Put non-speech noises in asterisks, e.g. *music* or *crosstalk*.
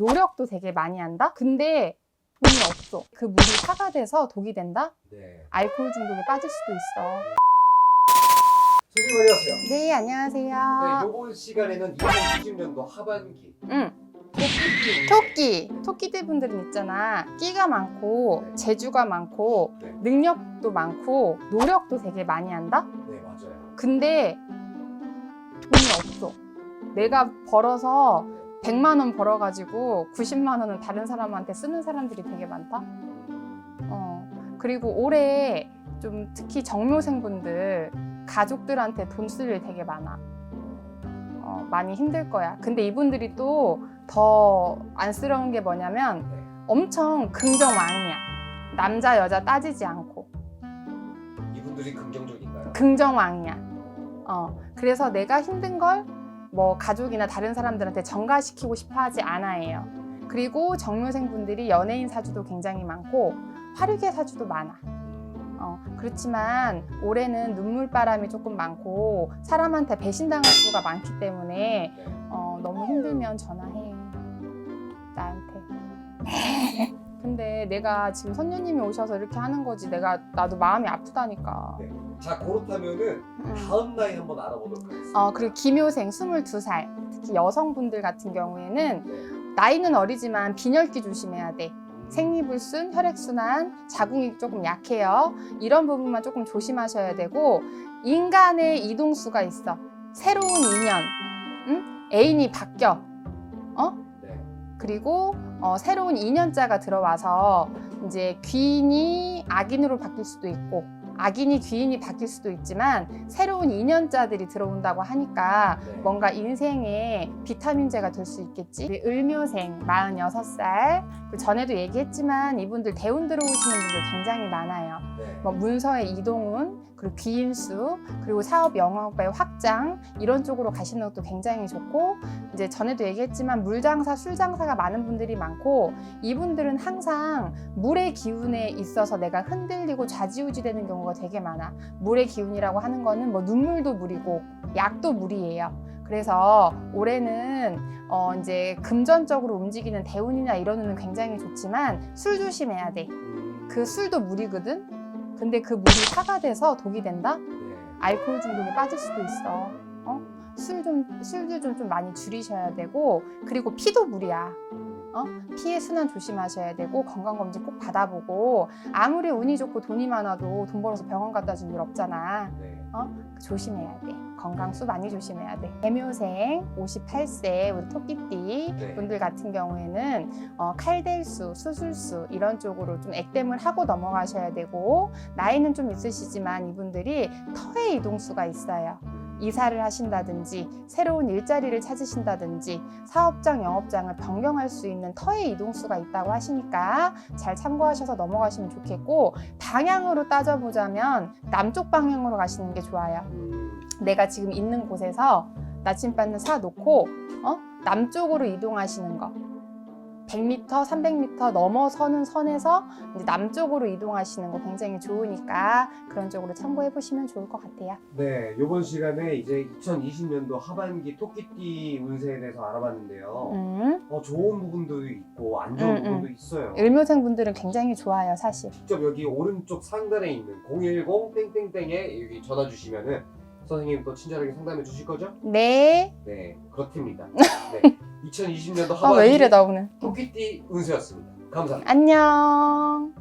노력도 되게 많이 한다? 근데 돈이 없어. 그 물이 사가 돼서 독이 된다? 네. 알코올 중독에 빠질 수도 있어. 선생님 안녕하세요. 네, 안녕하세요. 네, 이번 시간에는 2020년도 하반기 응. 토끼 토끼. 토끼들 분들은 있잖아. 끼가 많고, 네. 재주가 많고, 네. 능력도 많고, 노력도 되게 많이 한다? 네 맞아요. 근데 돈이 없어. 내가 벌어서 100만 원 벌어가지고 90만 원은 다른 사람한테 쓰는 사람들이 되게 많다? 어. 그리고 올해 좀 특히 정묘생분들 가족들한테 돈 쓸 일 되게 많아. 어, 많이 힘들 거야. 근데 이분들이 또 더 안쓰러운 게 뭐냐면 네. 엄청 긍정왕이야. 남자, 여자 따지지 않고. 이분들이 긍정적인가요? 긍정왕이야. 어, 그래서 내가 힘든 걸 뭐 가족이나 다른 사람들한테 전가시키고 싶어 하지 않아요. 그리고 정묘생 분들이 연예인 사주도 굉장히 많고 화류계 사주도 많아. 음, 어, 그렇지만 올해는 눈물바람이 조금 많고 사람한테 배신당할 수가 많기 때문에 네. 어, 너무 힘들면 전화해. 나한테. 근데 내가 지금 선녀님이 오셔서 이렇게 하는 거지 내가 나도 마음이 아프다니까. 네. 자 그렇다면은 음. 다음 나이 한번 알아보도록 하겠습니다. 어, 그리고 김효생 22살, 특히 여성분들 같은 경우에는 네. 나이는 어리지만 빈혈기 조심해야 돼. 음, 생리불순, 혈액순환, 자궁이 조금 약해요. 이런 부분만 조금 조심하셔야 되고, 인간의 이동수가 있어. 새로운 인연, 응? 애인이 바뀌어. 어? 네. 그리고 어, 새로운 인연자가 들어와서 이제 귀인이 악인으로 바뀔 수도 있고 악인이 귀인이 바뀔 수도 있지만 새로운 인연자들이 들어온다고 하니까 네. 뭔가 인생에 비타민제가 될 수 있겠지. 우리 을묘생 46살 그 전에도 얘기했지만 이분들 대운 들어오시는 분들 굉장히 많아요. 네. 뭐 문서의 이동운 그리고 귀인수 그리고 사업 영업의 확장 이런 쪽으로 가시는 것도 굉장히 좋고 이제 전에도 얘기했지만 물장사 술장사가 많은 분들이 많고 이분들은 항상 물의 기운에 있어서 내가 흔들리고 좌지우지 되는 경우가 되게 많아. 물의 기운이라고 하는 거는 뭐 눈물도 물이고 약도 물이에요. 그래서 올해는 어 이제 금전적으로 움직이는 대운이나 이런 운은 굉장히 좋지만 술 조심해야 돼. 음, 그 술도 물이거든. 근데 그 물이 사가 돼서 독이 된다? 네. 알코올 중독에 빠질 수도 있어. 어? 술 좀, 술도 좀, 좀 많이 줄이셔야 되고, 그리고 피도 물이야. 어? 피해 순환 조심하셔야 되고, 건강검진 꼭 받아보고, 아무리 운이 좋고 돈이 많아도 돈 벌어서 병원 갖다 줄일 없잖아. 네. 조심해야 돼. 건강수 많이 조심해야 돼. 대묘생 58세 우리 토끼띠 네. 분들 같은 경우에는 어, 칼델수, 수술수 이런 쪽으로 좀 액땜을 하고 넘어가셔야 되고 나이는 좀 있으시지만 이분들이 터의 이동수가 있어요. 이사를 하신다든지 새로운 일자리를 찾으신다든지 사업장, 영업장을 변경할 수 있는 터의 이동수가 있다고 하시니까 잘 참고하셔서 넘어가시면 좋겠고 방향으로 따져보자면 남쪽 방향으로 가시는 게 좋아요. 음, 내가 지금 있는 곳에서 나침반을 사 놓고 어? 남쪽으로 이동하시는 거. 100m, 300m 넘어서는 선에서 남쪽으로 이동하시는 거 굉장히 좋으니까 그런 쪽으로 참고해 보시면 좋을 것 같아요. 네, 이번 시간에 이제 2020년도 하반기 토끼띠 운세에 대해서 알아봤는데요. 음. 어, 좋은 부분도 있고 안 좋은 음, 부분도 음. 있어요. 을묘생 분들은 굉장히 좋아요, 사실. 직접 여기 오른쪽 상단에 있는 010 땡땡땡에 여기 전화 주시면은 선생님 또 친절하게 상담해 주실 거죠? 네. 네, 그렇답니다. *laughs* 네, 2020년도 아, 왜 이래, 하반기 나 오늘. 토끼띠 운세였습니다. 감사합니다. 안녕.